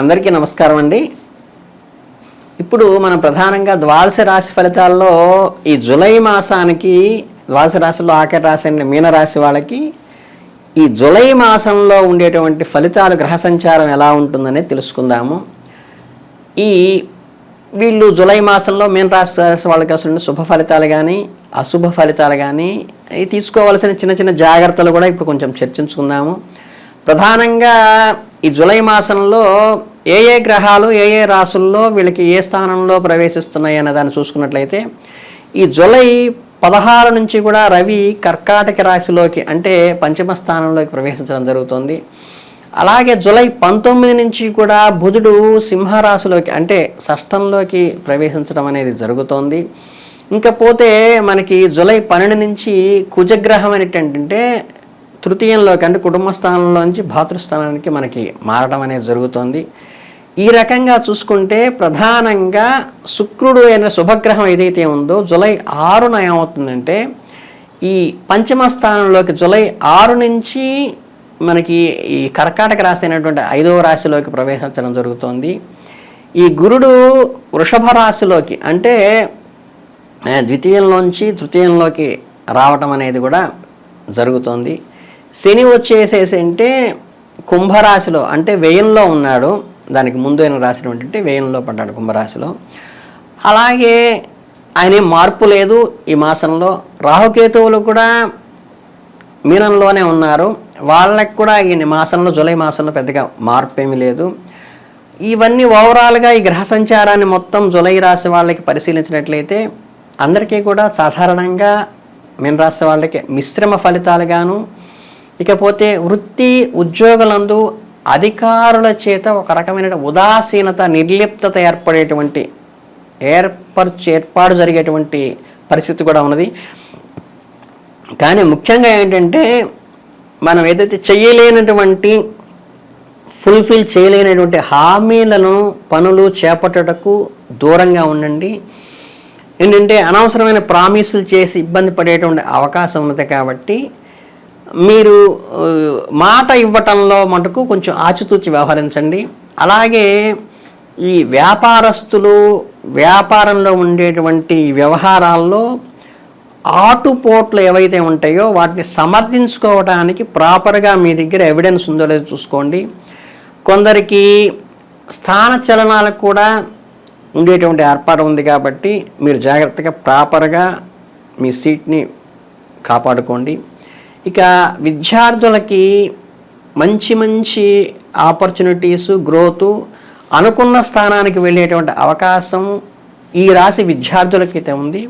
అందరికీ నమస్కారం అండి. ఇప్పుడు మనం ప్రధానంగా ద్వాదశ రాశి ఫలితాల్లో ఈ జులై మాసానికి ద్వాదశ రాశిలో ఆఖరి రాశి అండి మీనరాశి వాళ్ళకి ఈ జులై మాసంలో ఉండేటువంటి ఫలితాలు గ్రహ సంచారం ఎలా ఉంటుందనేది తెలుసుకుందాము. ఈ వీళ్ళు జులై మాసంలో మీన రాశి రాశి వాళ్ళకి అసలు శుభ ఫలితాలు కానీ అశుభ ఫలితాలు కానీ తీసుకోవాల్సిన చిన్న చిన్న జాగ్రత్తలు కూడా ఇప్పుడు కొంచెం చర్చించుకుందాము. ప్రధానంగా ఈ జులై మాసంలో ఏ ఏ గ్రహాలు ఏ ఏ రాసుల్లో వీళ్ళకి ఏ స్థానంలో ప్రవేశిస్తున్నాయి అనే దాన్ని చూసుకున్నట్లయితే ఈ జులై పదహారు నుంచి కూడా రవి కర్కాటక రాశిలోకి అంటే పంచమ స్థానంలోకి ప్రవేశించడం జరుగుతుంది. అలాగే జులై పంతొమ్మిది నుంచి కూడా బుధుడు సింహరాశిలోకి అంటే షష్టంలోకి ప్రవేశించడం అనేది జరుగుతోంది. ఇంకా పోతే మనకి జులై పన్నెండు నుంచి కుజగ్రహం అనేటంటే తృతీయంలోకి అంటే కుటుంబ స్థానంలోంచి భాతృస్థానానికి మనకి మారడం అనేది జరుగుతోంది. ఈ రకంగా చూసుకుంటే ప్రధానంగా శుక్రుడు అయిన శుభగ్రహం ఏదైతే ఉందో జులై ఆరున ఏమవుతుందంటే ఈ పంచమ స్థానంలోకి జులై ఆరు నుంచి మనకి ఈ కర్కాటక రాశి అయినటువంటి ఐదవ రాశిలోకి ప్రవేశించడం జరుగుతోంది. ఈ గురుడు వృషభ రాశిలోకి అంటే ద్వితీయంలోంచి తృతీయంలోకి రావటం అనేది కూడా జరుగుతుంది. శని వచ్చేసేసి అంటే కుంభరాశిలో అంటే వ్యయంలో ఉన్నాడు. దానికి ముందు ఆయన రాశి ఏంటంటే వ్యయంలో పడ్డాడు కుంభరాశిలో. అలాగే ఆయన ఏం మార్పు లేదు ఈ మాసంలో. రాహుకేతువులు కూడా మీనంలోనే ఉన్నారు. వాళ్ళకి కూడా ఈ మాసంలో జూలై మాసంలో పెద్దగా మార్పు ఏమీ లేదు. ఇవన్నీ ఓవరాల్గా ఈ గ్రహ సంచారాన్ని మొత్తం జులై రాశి వాళ్ళకి పరిశీలించినట్లయితే అందరికీ కూడా సాధారణంగా మీన రాశి వాళ్ళకి మిశ్రమ ఫలితాలుగాను ఇకపోతే వృత్తి ఉద్యోగులందు అధికారుల చేత ఒక రకమైన ఉదాసీనత నిర్లిప్తత ఏర్పడేటువంటి ఏర్పరచు ఏర్పాటు జరిగేటువంటి పరిస్థితి కూడా ఉన్నది. కానీ ముఖ్యంగా ఏంటంటే మనం ఏదైతే చేయలేనటువంటి ఫుల్ఫిల్ చేయలేనటువంటి హామీలను పనులు చేపట్టటకు దూరంగా ఉండండి. ఏంటంటే అనవసరమైన ప్రామిసులు చేసి ఇబ్బంది పడేటువంటి అవకాశం ఉన్నది కాబట్టి మీరు మాట ఇవ్వటంలో మటుకు కొంచెం ఆచితూచి వ్యవహరించండి. అలాగే ఈ వ్యాపారస్తులు వ్యాపారంలో ఉండేటువంటి వ్యవహారాల్లో ఆటుపోట్లు ఏవైతే ఉంటాయో వాటిని సమర్థించుకోవడానికి ప్రాపర్గా మీ దగ్గర ఎవిడెన్స్ ఉందో లేదో చూసుకోండి. కొందరికి స్థాన చలనాలకు కూడా ఉండేటువంటి ఏర్పాటు ఉంది కాబట్టి మీరు జాగ్రత్తగా ప్రాపర్గా మీ సీట్ని కాపాడుకోండి. ఇక విద్యార్థులకి మంచి మంచి ఆపర్చునిటీస్ గ్రోత్ అనుకున్న స్థానానికి వెళ్ళేటువంటి అవకాశం ఈ రాశి విద్యార్థులకైతే ఉంది.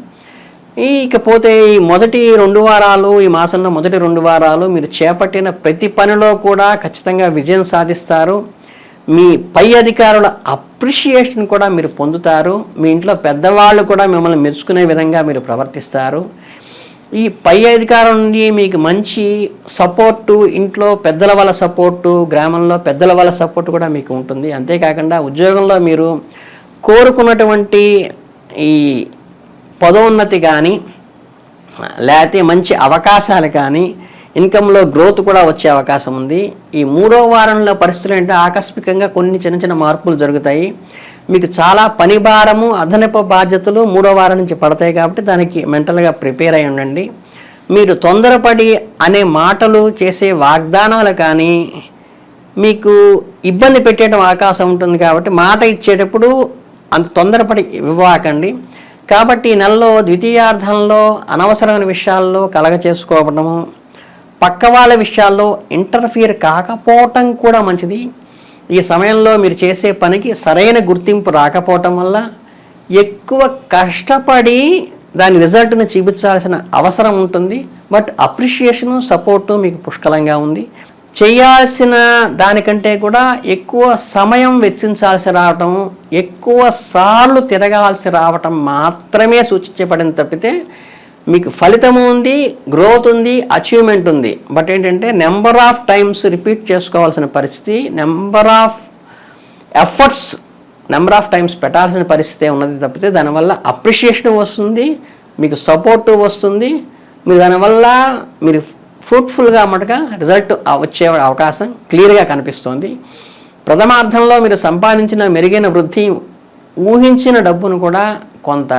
ఇకపోతే ఈ మొదటి రెండు వారాలు ఈ మాసంలో మొదటి రెండు వారాలు మీరు చేపట్టిన ప్రతి పనిలో కూడా ఖచ్చితంగా విజయం సాధిస్తారు. మీ పై అధికారుల అప్రిషియేషన్ కూడా మీరు పొందుతారు. మీ ఇంట్లో పెద్దవాళ్ళు కూడా మిమ్మల్ని మెచ్చుకునే విధంగా మీరు ప్రవర్తిస్తారు. ఈ పై అధికారం నుండి మీకు మంచి సపోర్టు ఇంట్లో పెద్దల వల్ల సపోర్టు గ్రామంలో పెద్దల వల్ల సపోర్ట్ కూడా మీకు ఉంటుంది. అంతేకాకుండా ఉద్యోగంలో మీరు కోరుకున్నటువంటి ఈ పదోన్నతి కానీ లేకపోతే మంచి అవకాశాలు కానీ ఇన్కంలో గ్రోత్ కూడా వచ్చే అవకాశం ఉంది. ఈ మూడో వారంలో పరిస్థితులు ఏంటంటే ఆకస్మికంగా కొన్ని చిన్న చిన్న మార్పులు జరుగుతాయి. మీకు చాలా పని భారము అదనపు బాధ్యతలు మూడో వారం నుంచి పడతాయి కాబట్టి దానికి మెంటల్గా ప్రిపేర్ అయి ఉండండి. మీరు తొందరపడి అనే మాటలు చేసే వాగ్దానాలు కానీ మీకు ఇబ్బంది పెట్టేయడం అవకాశం ఉంటుంది కాబట్టి మాట ఇచ్చేటప్పుడు అంత తొందరపడి ఇవ్వకండి. కాబట్టి ఈ నెలలో ద్వితీయార్థంలో అనవసరమైన విషయాల్లో కలగ చేసుకోవడము పక్క వాళ్ళ విషయాల్లో ఇంటర్ఫియర్ కాకపోవటం కూడా మంచిది. ఈ సమయంలో మీరు చేసే పనికి సరైన గుర్తింపు రాకపోవటం వల్ల ఎక్కువ కష్టపడి దాని రిజల్ట్ని చూపించాల్సిన అవసరం ఉంటుంది. బట్ అప్రిషియేషను సపోర్టు మీకు పుష్కలంగా ఉంది. చేయాల్సిన దానికంటే కూడా ఎక్కువ సమయం వెచ్చించాల్సి రావటం ఎక్కువ సార్లు తిరగాల్సి రావటం మాత్రమే సూచించబడింది తప్పితే మీకు ఫలితం ఉంది గ్రోత్ ఉంది అచీవ్మెంట్ ఉంది. బట్ ఏంటంటే నెంబర్ ఆఫ్ టైమ్స్ రిపీట్ చేసుకోవాల్సిన పరిస్థితి number of efforts number of times పెట్టాల్సిన పరిస్థితి ఉన్నది తప్పితే దానివల్ల అప్రిషియేషన్ వస్తుంది మీకు సపోర్ట్ వస్తుంది మీరు దానివల్ల మీరు ఫ్రూట్ఫుల్గా మటుగా రిజల్ట్ వచ్చే అవకాశం క్లియర్గా కనిపిస్తుంది. ప్రథమార్థంలో మీరు సంపాదించిన మెరుగైన వృద్ధి ఊహించిన డబ్బును కూడా కొంత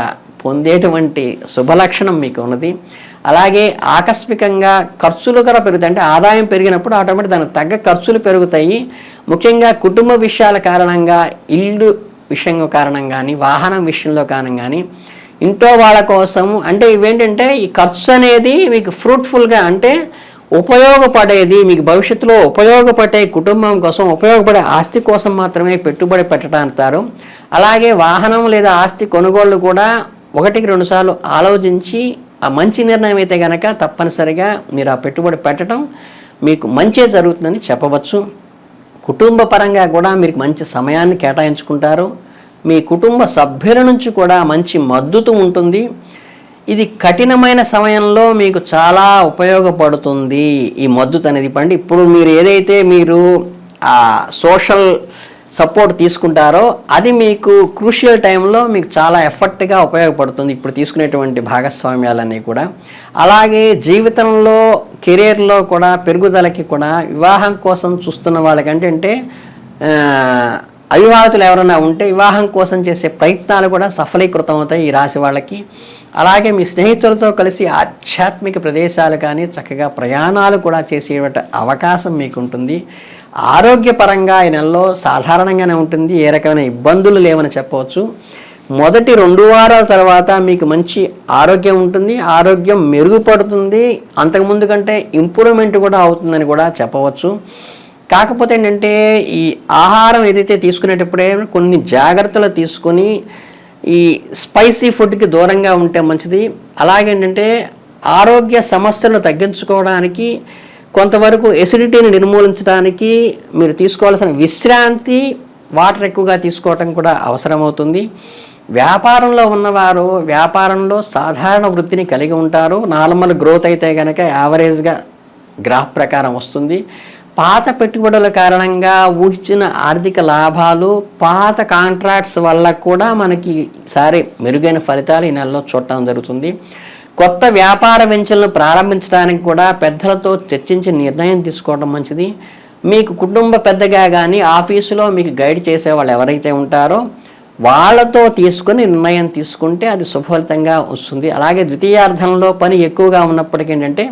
పొందేటువంటి శుభలక్షణం మీకు ఉన్నది అలాగే ఆకస్మికంగా ఖర్చులు కూడా పెరుగుతాయి. అంటే ఆదాయం పెరిగినప్పుడు ఆటోమేటిక్ దానికి తగ్గ ఖర్చులు పెరుగుతాయి. ముఖ్యంగా కుటుంబ విషయాల కారణంగా ఇల్లు విషయం కారణం కానీ వాహనం విషయంలో కారణం కానీ ఇంట్లో వాళ్ళ కోసం అంటే ఇవేంటంటే ఈ ఖర్చు అనేది మీకు ఫ్రూట్ఫుల్గా అంటే ఉపయోగపడేది మీకు భవిష్యత్తులో ఉపయోగపడే కుటుంబం కోసం ఉపయోగపడే ఆస్తి కోసం మాత్రమే పెట్టుబడి పెట్టడానికి అలాగే వాహనం లేదా ఆస్తి కొనుగోళ్ళు కూడా ఒకటికి రెండు సార్లు ఆలోచించి ఆ మంచి నిర్ణయం అయితే కనుక తప్పనిసరిగా మీరు ఆ పెట్టుబడి పెట్టడం మీకు మంచే జరుగుతుందని చెప్పవచ్చు. కుటుంబ పరంగా కూడా మీరు మంచి సమయాన్ని కేటాయించుకుంటారు. మీ కుటుంబ సభ్యుల నుంచి కూడా మంచి మద్దతు ఉంటుంది. ఇది కఠినమైన సమయంలో మీకు చాలా ఉపయోగపడుతుంది ఈ మద్దతు అనేది. ఇప్పండి ఇప్పుడు మీరు ఏదైతే మీరు ఆ సోషల్ సపోర్ట్ తీసుకుంటారో అది మీకు క్రూషియల్ టైంలో మీకు చాలా ఎఫర్ట్గా ఉపయోగపడుతుంది ఇప్పుడు తీసుకునేటువంటి భాగస్వామ్యాలన్నీ కూడా. అలాగే జీవితంలో కెరీర్లో కూడా పెరుగుదలకి కూడా వివాహం కోసం చూస్తున్న వాళ్ళకంటే అంటే అవివాహితులు ఎవరైనా ఉంటే వివాహం కోసం చేసే ప్రయత్నాలు కూడా సఫలీకృతం అవుతాయి ఈ రాశి వాళ్ళకి. అలాగే మీ స్నేహితులతో కలిసి ఆధ్యాత్మిక ప్రదేశాలు కానీ చక్కగా ప్రయాణాలు కూడా చేసే అవకాశం మీకు ఉంటుంది ఆరోగ్యపరంగా ఈ నెలలో సాధారణంగానే ఉంటుంది ఏ రకమైన ఇబ్బందులు లేవని చెప్పవచ్చు. మొదటి రెండు వారాల తర్వాత మీకు మంచి ఆరోగ్యం ఉంటుంది ఆరోగ్యం మెరుగుపడుతుంది అంతకుముందు కంటే ఇంప్రూవ్మెంట్ కూడా అవుతుందని కూడా చెప్పవచ్చు. కాకపోతే ఏంటంటే ఈ ఆహారం ఏదైతే తీసుకునేటప్పుడే కొన్ని జాగ్రత్తలు తీసుకొని ఈ స్పైసీ ఫుడ్కి దూరంగా ఉంటే మంచిది. అలాగేంటంటే ఆరోగ్య సమస్యలను తగ్గించుకోవడానికి కొంతవరకు ఎసిడిటీని నిర్మూలించడానికి మీరు తీసుకోవాల్సిన విశ్రాంతి వాటర్ ఎక్కువగా తీసుకోవటం కూడా అవసరమవుతుంది. వ్యాపారంలో ఉన్నవారు వ్యాపారంలో సాధారణ వృత్తిని కలిగి ఉంటారు. నార్మల్ గ్రోత్ అయితే కనుక యావరేజ్గా గ్రాఫ్ ప్రకారం వస్తుంది. పాత పెట్టుబడుల కారణంగా ఊహించిన ఆర్థిక లాభాలు పాత కాంట్రాక్ట్స్ వల్ల కూడా మనకి ఈసారి మెరుగైన ఫలితాలు ఈ నెలలో చూడటం జరుగుతుంది. కొత్త వ్యాపార వెంచలను ప్రారంభించడానికి కూడా పెద్దలతో చర్చించి నిర్ణయం తీసుకోవడం మంచిది. మీకు కుటుంబ పెద్దగా కానీ ఆఫీసులో మీకు గైడ్ చేసే వాళ్ళు ఎవరైతే ఉంటారో వాళ్ళతో తీసుకుని నిర్ణయం తీసుకుంటే అది సుఫలితంగా వస్తుంది. అలాగే ద్వితీయార్థంలో పని ఎక్కువగా ఉన్నప్పటికీ ఏంటంటే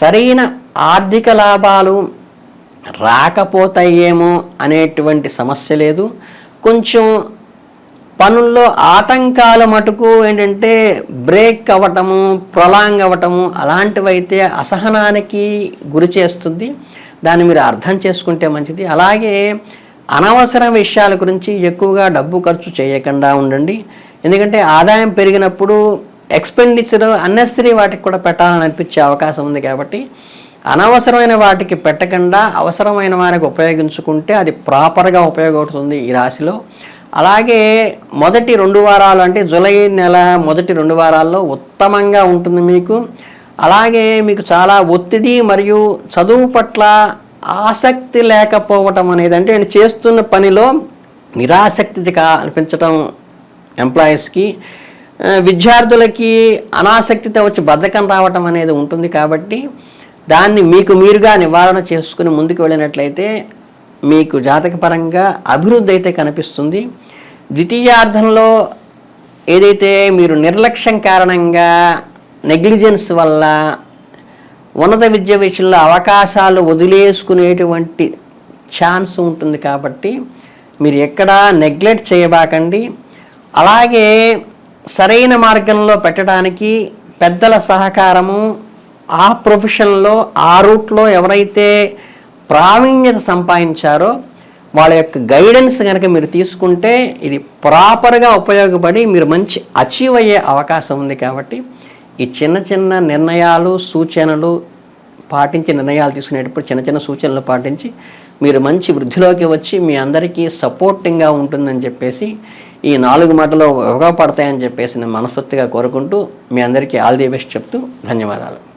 సరైన ఆర్థిక లాభాలు రాకపోతాయేమో అనేటువంటి సమస్య లేదు. కొంచెం పనుల్లో ఆటంకాల మటుకు ఏంటంటే బ్రేక్ అవ్వటము ప్రొలాంగ్ అవ్వటము అలాంటివైతే అసహనానికి గురి చేస్తుంది. దాన్ని మీరు అర్థం చేసుకుంటే మంచిది. అలాగే అనవసర విషయాల గురించి ఎక్కువగా డబ్బు ఖర్చు చేయకుండా ఉండండి. ఎందుకంటే ఆదాయం పెరిగినప్పుడు ఎక్స్పెండిచర్ అన్నెసరీ వాటికి కూడా పెట్టాలని అనిపించే అవకాశం ఉంది కాబట్టి అనవసరమైన వాటికి పెట్టకుండా అవసరమైన వారికి ఉపయోగించుకుంటే అది ప్రాపర్గా ఉపయోగపడుతుంది ఈ రాశిలో. అలాగే మొదటి రెండు వారాలు అంటే జూలై నెల మొదటి రెండు వారాల్లో ఉత్తమంగా ఉంటుంది మీకు. అలాగే మీకు చాలా ఒత్తిడి మరియు చదువు పట్ల ఆసక్తి లేకపోవటం అనేది అంటే నేను చేస్తున్న పనిలో నిరాసక్తిగా అనిపించటం ఎంప్లాయీస్కి విద్యార్థులకి అనాసక్తితో వచ్చి బద్ధకం రావటం అనేది ఉంటుంది కాబట్టి దాన్ని మీకు మీరుగా నివారణ చేసుకుని ముందుకు వెళ్ళినట్లయితే మీకు జాతకపరంగా అభివృద్ధి అయితే కనిపిస్తుంది. ద్వితీయార్థంలో ఏదైతే మీరు నిర్లక్ష్యం కారణంగా నెగ్లిజెన్స్ వల్ల ఉన్నత విద్య విషయంలో అవకాశాలు వదిలేసుకునేటువంటి ఛాన్స్ ఉంటుంది కాబట్టి మీరు ఎక్కడా నెగ్లెక్ట్ చేయబాకండి. అలాగే సరైన మార్గంలో పెట్టడానికి పెద్దల సహకారము ఆ ప్రొఫెషన్లో ఆ రూట్లో ఎవరైతే ప్రావీణ్యత సంపాదించారో వాళ్ళ యొక్క గైడెన్స్ కనుక మీరు తీసుకుంటే ఇది ప్రాపర్గా ఉపయోగపడి మీరు మంచి అచీవ్ అయ్యే అవకాశం ఉంది కాబట్టి ఈ చిన్న చిన్న నిర్ణయాలు సూచనలు పాటించి నిర్ణయాలు తీసుకునేటప్పుడు చిన్న చిన్న సూచనలు పాటించి మీరు మంచి వృద్ధిలోకి వచ్చి మీ అందరికీ సపోర్టింగ్గా ఉంటుందని చెప్పేసి ఈ నాలుగు మాటలు ఉపయోగపడతాయని చెప్పేసి నేను మనస్ఫూర్తిగా కోరుకుంటూ మీ అందరికీ ఆల్ ది బెస్ట్ చెప్తూ ధన్యవాదాలు.